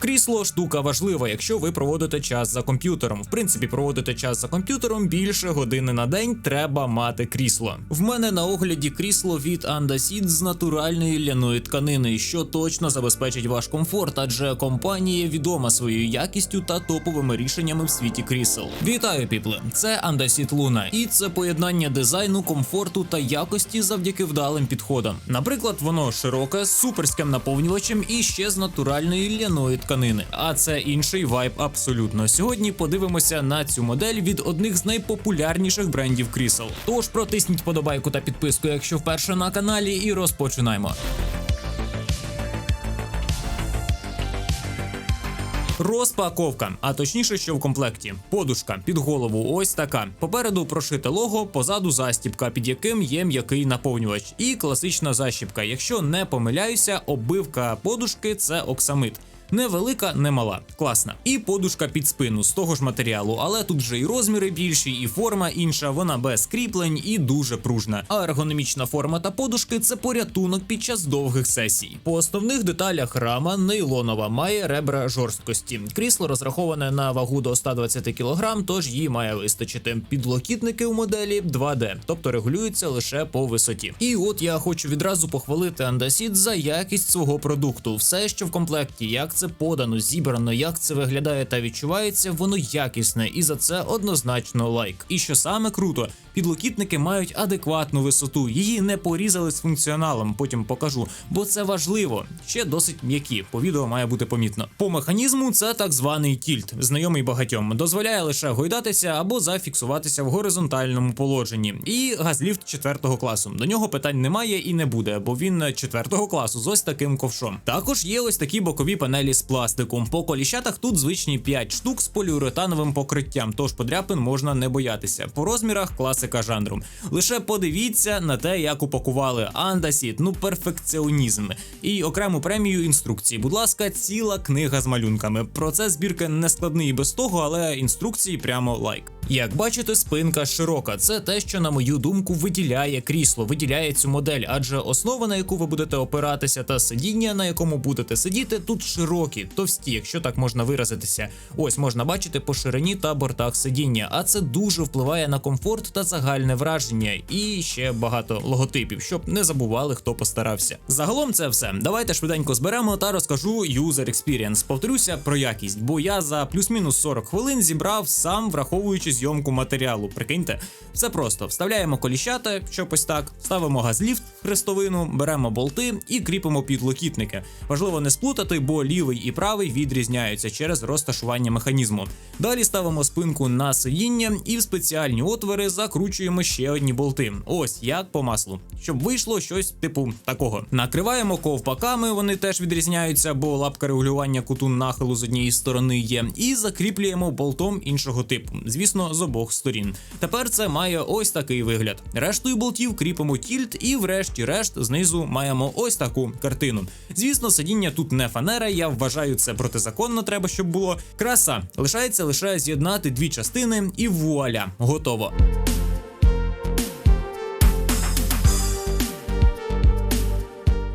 Крісло штука важлива, якщо ви проводите час за комп'ютером. В принципі, проводите час за комп'ютером більше години на день треба мати крісло. В мене на огляді крісло від Andasit з натуральної ляної тканини, що точно забезпечить ваш комфорт, адже компанія відома своєю якістю та топовими рішеннями в світі крісел. Вітаю, піпли! Це Andasit Luna, і це поєднання дизайну, комфорту та якості завдяки вдалим підходам. Наприклад, воно широке, суперським наповнювачем і ще з натуральної ляної. А це інший вайб абсолютно. Сьогодні подивимося на цю модель від одних з найпопулярніших брендів крісел. Тож протисніть подобайку та підписку, якщо вперше на каналі, і розпочинаємо. Розпаковка, а точніше, що в комплекті. Подушка під голову, ось така. Попереду прошите лого, позаду застібка, під яким є м'який наповнювач, і класична защіпка. Якщо не помиляюся, оббивка подушки це оксамит. Невелика, не мала, класна. І подушка під спину з того ж матеріалу, але тут вже і розміри більші, і форма інша, вона без кріплень і дуже пружна. А ергономічна форма та подушки це порятунок під час довгих сесій. По основних деталях рама нейлонова, має ребра жорсткості. Крісло розраховане на вагу до 120 кг, тож її має вистачити. Підлокітники у моделі 2D, тобто регулюються лише по висоті. І от я хочу відразу похвалити Andasit за якість свого продукту. Все, що в комплекті, як це подано, зібрано, як це виглядає та відчувається, воно якісне, і за це однозначно лайк. І що саме круто, підлокітники мають адекватну висоту, її не порізали з функціоналом. Потім покажу, бо це важливо. Ще досить м'які. По відео має бути помітно. По механізму це так званий тільт, знайомий багатьом. Дозволяє лише гойдатися або зафіксуватися в горизонтальному положенні. І газліфт четвертого класу. До нього питань немає і не буде, бо він четвертого класу з ось таким ковшом. Також є ось такі бокові панелі з пластику. По коліщатах тут звичні 5 штук з поліуретановим покриттям, тож подряпин можна не боятися. По розмірах класика жанру. Лише подивіться на те, як упакували Андасіт, ну перфекціонізм. І окрему премію інструкції. Будь ласка, ціла книга з малюнками. Про це збірки не складний і без того, але інструкції прямо лайк. Як бачите, спинка широка. Це те, що, на мою думку, виділяє крісло, виділяє цю модель, адже основа, на яку ви будете опиратися, та сидіння, на якому будете сидіти, тут широкі, товсті, якщо так можна виразитися. Ось можна бачити по ширині та бортах сидіння, а це дуже впливає на комфорт та загальне враження, і ще багато логотипів, щоб не забували, хто постарався. Загалом це все. Давайте швиденько зберемо та розкажу user experience. Повторюся про якість, бо я за плюс-мінус 40 хвилин зібрав сам, враховуючи зйомку матеріалу. Прикиньте, все просто вставляємо коліщата, щоб ось так, ставимо газліфт, хрестовину, беремо болти і кріпимо підлокітники. Важливо не сплутати, бо лівий і правий відрізняються через розташування механізму. Далі ставимо спинку на сидіння і в спеціальні отвори закручуємо ще одні болти. Ось як по маслу, щоб вийшло щось типу такого. Накриваємо ковпаками, вони теж відрізняються, бо лапка регулювання куту нахилу з однієї сторони є, і закріплюємо болтом іншого типу. Звісно, з обох сторін. Тепер це має ось такий вигляд. Рештою болтів кріпимо тільт, і, врешті-решт, знизу маємо ось таку картину. Звісно, сидіння тут не фанера. Я вважаю, це протизаконно треба, щоб було. Краса лишається лише з'єднати дві частини, і вуаля, готово.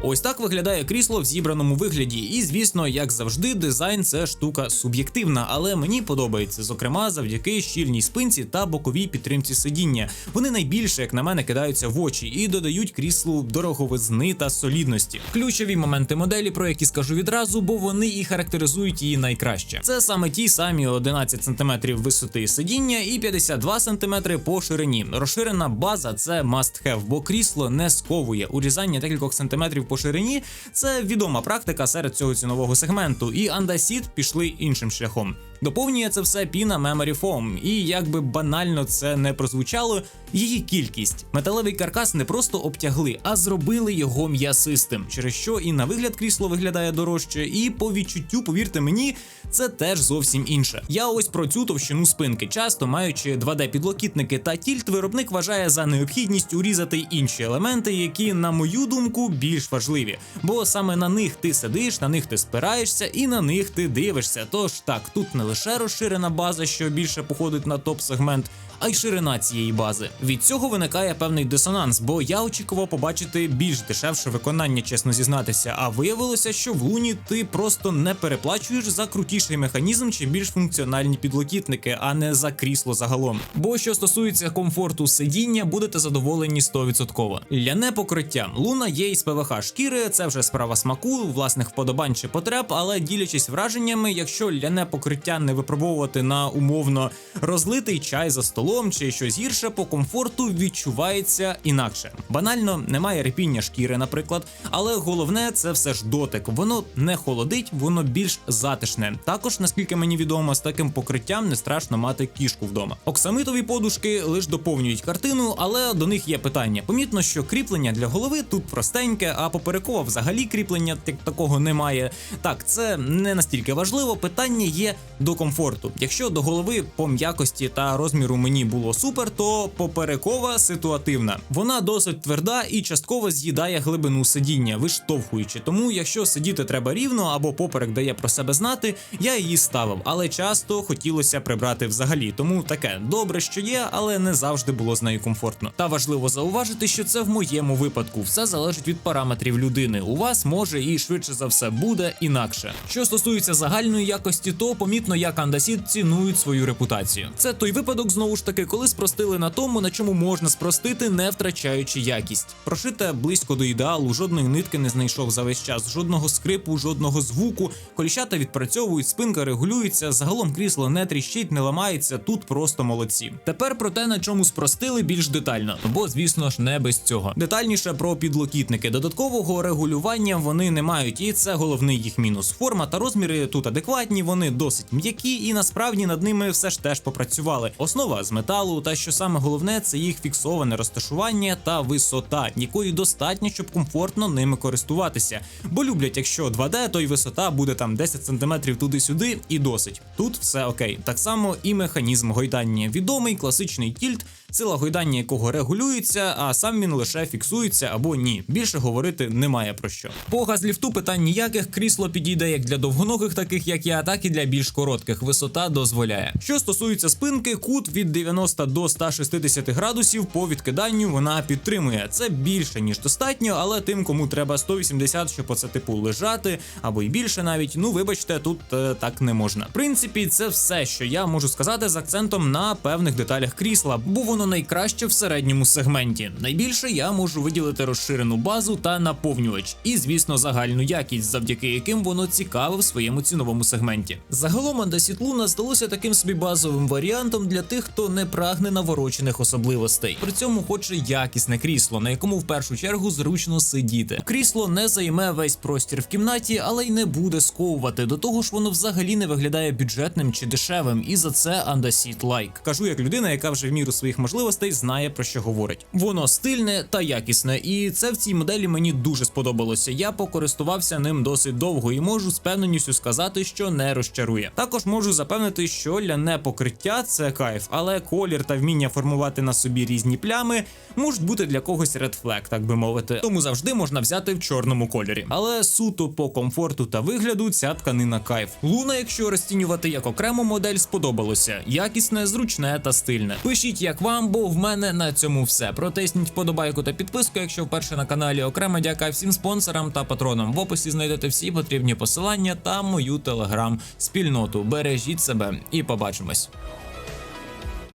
Ось так виглядає крісло в зібраному вигляді, і звісно, як завжди, дизайн це штука суб'єктивна, але мені подобається, зокрема, завдяки щільній спинці та боковій підтримці сидіння. Вони найбільше, як на мене, кидаються в очі і додають кріслу дороговизни та солідності. Ключові моменти моделі, про які скажу відразу, бо вони і характеризують її найкраще. Це саме ті самі 11 см висоти сидіння і 52 см по ширині. Розширена база це must have, бо крісло не сковує урізання декількох сантиметрів по ширині. Це відома практика серед цього цінового сегменту, і Андасіт пішли іншим шляхом. Доповнює це все піна Memory Foam, і як би банально це не прозвучало, її кількість. Металевий каркас не просто обтягли, а зробили його м'ясистим, через що і на вигляд крісло виглядає дорожче, і по відчуттю, повірте мені, це теж зовсім інше. Я ось про цю товщину спинки, часто маючи 2D-підлокітники та тільт, виробник вважає за необхідність урізати інші елементи, які, на мою думку, більш важливі. Бо саме на них ти сидиш, на них ти спираєшся і на них ти дивишся. Тож так, тут не лише розширена база, що більше походить на топ-сегмент, а й ширина цієї бази. Від цього виникає певний дисонанс, бо я очікував побачити більш дешевше виконання, чесно зізнатися. А виявилося, що в луні ти просто не переплачуєш за крутіший механізм чи більш функціональні підлокітники, а не за крісло загалом. Бо що стосується комфорту сидіння, будете задоволені 100%. Ляне покриття. Луна є із ПВХ шкіри, це вже справа смаку, власних вподобань чи потреб, але ділячись враженнями, якщо ляне покриття не випробовувати на умовно розлитий чай за столом чи щось гірше, по комфорту відчувається інакше. Банально немає репіння шкіри, наприклад, але головне це все ж дотик. Воно не холодить, воно більш затишне. Також, наскільки мені відомо, з таким покриттям не страшно мати кішку вдома. Оксамитові подушки лише доповнюють картину, але до них є питання. Помітно, що кріплення для голови тут простеньке, а поперекова взагалі кріплення як такого немає. Так, це не настільки важливо. Питання є до комфорту. Якщо до голови по м'якості та розміру мені було супер, то поперекова ситуативна. Вона досить тверда і частково з'їдає глибину сидіння, виштовхуючи. Тому, якщо сидіти треба рівно або поперек дає про себе знати, я її ставив, але часто хотілося прибрати взагалі. Тому таке добре, що є, але не завжди було з нею комфортно. Та важливо зауважити, що це в моєму випадку. Все залежить від параметрів людини. У вас може і швидше за все буде інакше. Що стосується загальної якості, то помітно, як Андасід цінують свою репутацію. Це той випадок, знову ж таки, коли спростили на тому, на чому можна спростити, не втрачаючи якість. Прошите близько до ідеалу, жодної нитки не знайшов за весь час, жодного скрипу, жодного звуку. Коліщата відпрацьовують, спинка регулюється. Загалом крісло не тріщить, не ламається. Тут просто молодці. Тепер про те, на чому спростили більш детально, бо звісно ж не без цього. Детальніше про підлокітники. Додаткового регулювання вони не мають, і це головний їх мінус. Форма та розміри тут адекватні, вони досить м'які, і насправді над ними все ж теж попрацювали. Основа з металу, та що саме головне, це їх фіксоване розташування та висота, якої достатньо, щоб комфортно ними користуватися. Бо люблять, якщо 2D, то й висота буде там 10 см туди-сюди, і досить. Тут все окей. Так само і механізм гойдання. Відомий класичний тільт, сила гойдання якого регулюється, а сам він лише фіксується або ні. Більше говорити немає про що. По газліфту питань ніяких крісло підійде як для довгоногих, таких як я, так і для більш коротких. Висота дозволяє. Що стосується спинки, кут від 90 до 160 градусів по відкиданню вона підтримує. Це більше ніж достатньо, але тим, кому треба 180, щоб оце типу лежати або й більше навіть. Ну вибачте, тут е, так не можна. В принципі, це все, що я можу сказати з акцентом на певних деталях крісла, бо воно найкраще в середньому сегменті. Найбільше я можу виділити розширену базу та наповнювач, і звісно, загальну якість, завдяки яким воно цікаве в своєму ціновому сегменті. Загалом Андасіт Луна здалося таким собі базовим варіантом для тих, хто не прагне наворочених особливостей. При цьому хоче якісне крісло, на якому в першу чергу зручно сидіти. Крісло не займе весь простір в кімнаті, але й не буде сковувати. До того ж, воно взагалі не виглядає бюджетним чи дешевим, і за це Андасіт лайк. Кажу як людина, яка вже в міру своїх можливостей знає про що говорить. Воно стильне та якісне, і це в цій моделі мені дуже сподобалося. Я покористувався ним досить довго і можу з певненістю сказати, що не розчарує. Також можу запевнити, що ляне покриття це кайф, але колір та вміння формувати на собі різні плями можуть бути для когось flag, так би мовити. Тому завжди можна взяти в чорному кольорі. Але суто по комфорту та вигляду ця тканина кайф. Луна, якщо розцінювати як окрему модель, сподобалося. Якісне, зручне та стильне. Пишіть, як вам, бо в мене на цьому все. Протисніть вподобайку та підписку, якщо вперше на каналі. Окремо дяка всім спонсорам та патронам. В описі знайдете всі потрібні посилання та мою телеграм-спільноту. Бережіть себе і побачимось.